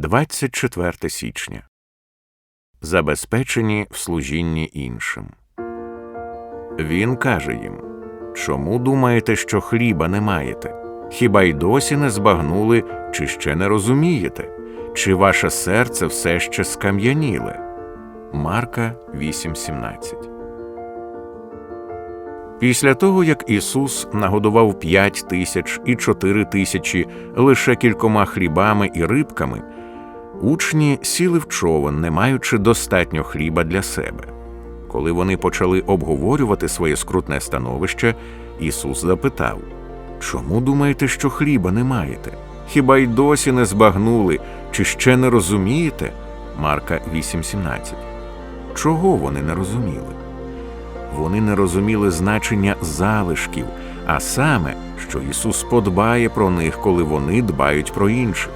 24 січня. Забезпечені в служінні іншим. Він каже їм Чому думаєте, що хліба не маєте? Хіба й досі не збагнули, чи ще не розумієте? Чи ваше серце все ще скам'яніле? Марка 8:17 Після того, як Ісус нагодував п'ять тисяч і чотири тисячі лише кількома хлібами і рибками, учні сіли в човен, не маючи достатньо хліба для себе. Коли вони почали обговорювати своє скрутне становище, Ісус запитав Чому думаєте, що хліба не маєте? Хіба й досі не збагнули, чи ще не розумієте? Марка 8:17 Чого вони не розуміли? Вони не розуміли значення залишків, а саме, що Ісус подбає про них, коли вони дбають про інших.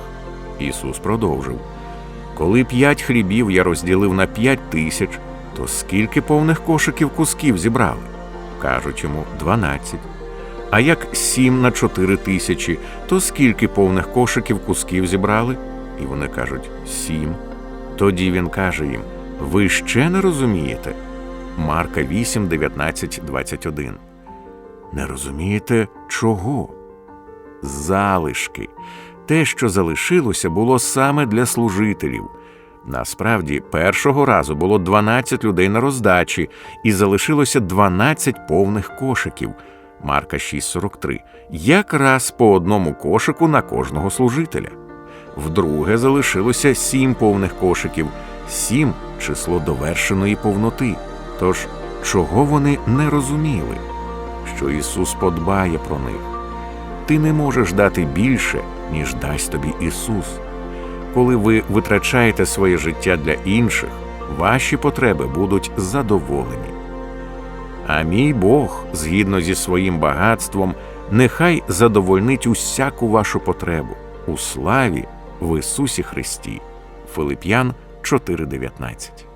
Ісус продовжив Коли п'ять хлібів я розділив на п'ять тисяч, то скільки повних кошиків кусків зібрали? Кажуть йому дванадцять. А як сім на чотири тисячі, то скільки повних кошиків кусків зібрали? І вони кажуть сім. Тоді він каже їм: Ви ще не розумієте? Марка 8, 19, 21. Не розумієте чого? Залишки. Те, що залишилося, було саме для служителів. Насправді, першого разу було 12 людей на роздачі, і залишилося 12 повних кошиків. Марка 6,43. Якраз по одному кошику на кожного служителя. Вдруге залишилося сім повних кошиків, сім число довершеної повноти. Тож, чого вони не розуміли? Що Ісус подбає про них. Ти не можеш дати більше, ніж дасть тобі Ісус. Коли ви витрачаєте своє життя для інших, ваші потреби будуть задоволені. А мій Бог, згідно зі своїм багатством, нехай задовольнить усяку вашу потребу у славі в Ісусі Христі. Филип'ян 4:19